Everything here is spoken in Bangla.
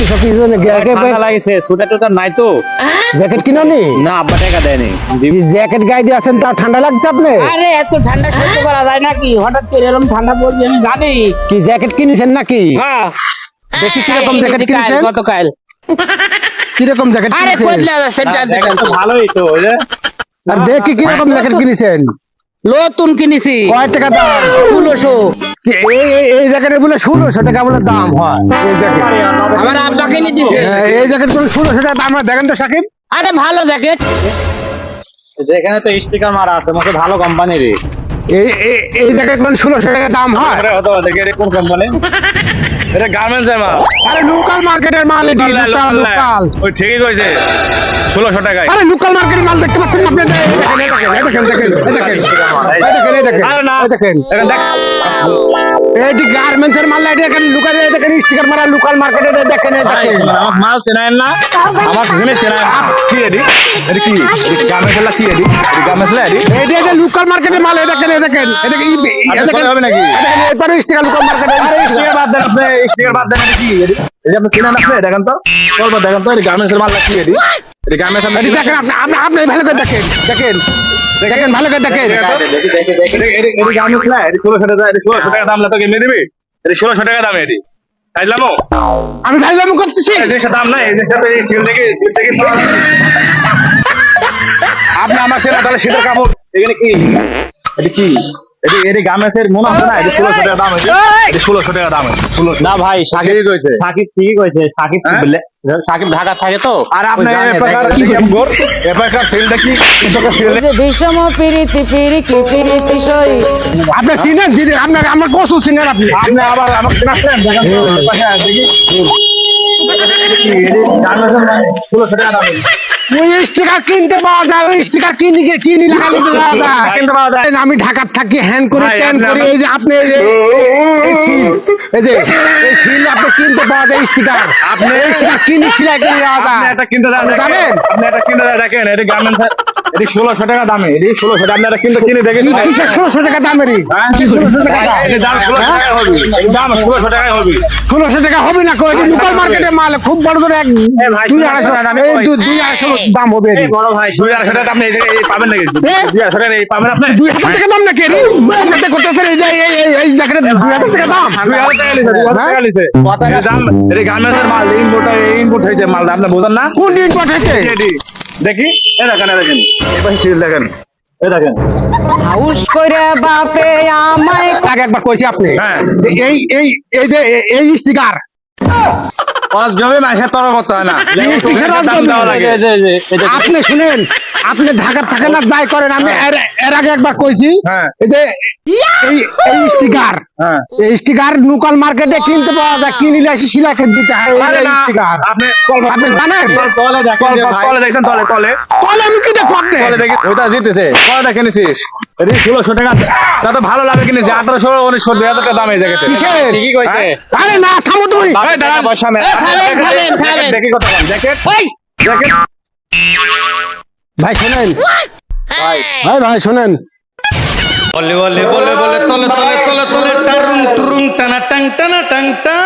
করতেছ কি জন্য জ্যাকেট ঠান্ডা লাগছে টুটার নাই তো। জ্যাকেট কিনো নি? না আব্বা টাকা দেয়নি। জ্যাকেট গায়ে দিয়ে আছেন তা ঠান্ডা লাগছে আপনি আরে এত ঠান্ডা সহ্য করা যায় নাকি? হঠাৎ করে এরকম ঠান্ডা পড়বে আমি জানি। কি জ্যাকেট কিনেছেন নাকি? হ্যাঁ। দেখি কীরকম জ্যাকেট কাল কিনেছেন। গতকাল। কীরকম জ্যাকেট আরে কিনেছেন? কইলা সেটা দেখেন। তো ভালোই তো আর দেখি কীরকম জ্যাকেট কিনেছেন। নতুন কিনেছি। কয় টাকা দাম? ষোলোশো। কি এই এই- এই জ্যাকেটের বলে ষোলোশো টাকা বলে দাম হয়। এই জ্যাকেট আমার আব্বা কিনে দিছে এই জ্যাকেট বলে ষোলোশো টাকা দাম হয় দেখেন তো সাকিব। আরে ভালো জ্যাকেট যেখানে তো স্টিকার মারা আছে ভালো কোম্পানির এই এই- এই জ্যাকেট বলে ষোলোশো টাকা দাম হয়। হতো দেখে এটা কোন কোম্পানি এটা গার্মেন্টস এর মাল। আরে লোকাল মার্কেটের মাল এটি লোকাল লোকাল। ওই ঠিকই কইছে ষোলোশো টাকায়। আরে লোকাল মার্কেটের মাল দেখতে পাচ্ছেন না আপনি এই দেখেন এই দেখেন এই দেখেন এই দেখেন দেখেন দেখেন আরে না এই দেখেন। দেখেন দেখ। এটি গার্মেন্টসের মাল এটি এখানে লোকাল এই দেখেন স্টিকার মারা লোকাল মার্কেটে দেখেন দেখেন মাল চেনায় না আমার সেখানে চেনায় না। কি এডি এটা কি? গার্মেন্টস কি এডি গার্মেন্টস এডি এটি? এই যে লোকাল মার্কেটের মাল এই দেখেন এই- এই আচ্ছা, দেখেন পরে হবে নাকি? এরপরে স্টিকার লোকাল মার্কেটে স্টিকার বাদ দেন আপনি স্টিকার বাদ দেন কি এডি এই যে আপনি চেনেন আপনি? দেখেন তো বলব দেখেন তো এটা গার্মেন্টস এর মাল কি এডি এটা গার্মেন্টস আপনি দেখেন আপনি আপনি ভালো করে দেখেন দেখেন। দেখেন ভালো করে দেখেন। ষোলোশো টাকা এটা ষোলোশো টাকা দাম তোকে এমনি দিবি? এটা ষোলোশো টাকা দাম এটি বুঝলাম আমি করতেছি। এই দাম নাই। আপনি আমার সেটা তাহলে সেটা কাপড়। এখানে কি? এটা কি? এটি এটি গামেসের মনে আছে না এটি ষোলোশো টাকা দাম হয়েছে। এটি ষোলোশো টাকা দাম হয়েছে। না ভাই সাকিব কইছে। সাকিব ঠিকই কইছে সাকিব হ্যাঁ? সাকিব ঢাকা থাকে তো। আর আপনি এপাকার কি গোর এপাকার সেলটা কি এপাকার যে বিষম প্রীতি পিরিকি প্রীতি সই। আপনি চিনেন চিনেন আপনার আমার কসু চিনেন আপনি। আপনি আবার আমাকে চেনাচ্ছেন? দেখেন তো, দেখি। কি? ষোলোশো টাকা দাম স্টিকার কিনতে পাওয়া যায় ওই স্টিকার কিনে গিয়ে কিনে লাগালে পাওয়া যায় কিনতে পাওয়া যায়। আমি ঢাকার থাকি হ্যান্ড করে স্ক্যান করি এই যে আপনি এই যে এই সিল, এই যে এই সিল আপনি কিনতে পাওয়া যায় স্টিকার আপনি স্টিকার কিনে সিলাই করে দেওয়া আপনি এটা কিনতে জানেন? আপনি এটা কিনতে দেখেন এটা গার্মেন্টস এটি ষোলোশো টাকা দামে এটি ষোলোশো টাকা। কিনতে কিনে দেখেন ষোলোশো টাকা দামেরই ষোলোশো টাকা দাম? এটি ষোলোশো টাকায় হবে। ষোলোশো টাকায় হবে। ষোলোশো টাকা হবে না কই লোকাল মার্কেটে মাল খুব বড় করে এক ভাই, দুই আড়াইশো টাকা দামে দুই আড়াইশো হবে এর। বড় ভাই দুই আড়াইশো টাকা আপনি পাবেন নাকি? দুই আড়াইশো টাকা পাবেন আপনি? দুই হাজার টাকা দাম নাকি? এর? আপনি করতেছেন এই এই- এই- এই দুই হাজার টাকা দাম। দুই হাজার টাকা লিছে দুই হাজার হ্যাঁ? টাকা লিছে এটি দাম এটি গার্মেন্টসের মাল হয়েছে মালটা আপনি বোঝেন না? কোন দিন পাঠাইছে এটি। দেখি? এ দেখেন এ দেখেন। এবার সিল দেখেন। এ দেখেন। হাউস করে বাপে আমায় আগে একবার কইছি আপনি। হ্যাঁ। এই এই এই যে এই- স্টিকার। মাসের তরফ করতে হয় না। কিসের দাম জমি? এই যে- এই যে- এই যে- আপনি শুনেন। আপনি ঢাকা থাকেন না যাই করেন আমি এর এর আগে একবার কইছি হ্যাঁ। যে এই এই স্টিকার হ্যাঁ। এই স্টিকার লোকাল মার্কেটে কিনতে পাওয়া যায় কিনলে এসে শিলাকে দিতে হয়। এই- আরে এই না, স্টিকার। আপনি আপনি জানেন? তলে দেখেন যে ভাই- তলে তলে। তলে আমি কি দেখো আপনি তলে দেখি ওইটা জিতেছে। তলে দেখে নিছিস? এটি টাকা তা তো ভালো লাগে কিনেছি আঠারোশো উনিশশো দুই হাজার টাকা দাম জায়গাতে ঠিকই কইছে। আরে না থামো তুমি। এই। দেখি কথা বল জ্যাকেট জ্যাকেট ভাই শোনেন। ভাই ভাই শোনেন। বলে বলে বলে বলে তলে তলে তলে তলে টারুং টুরুং টানা টাং টানা টাং টা।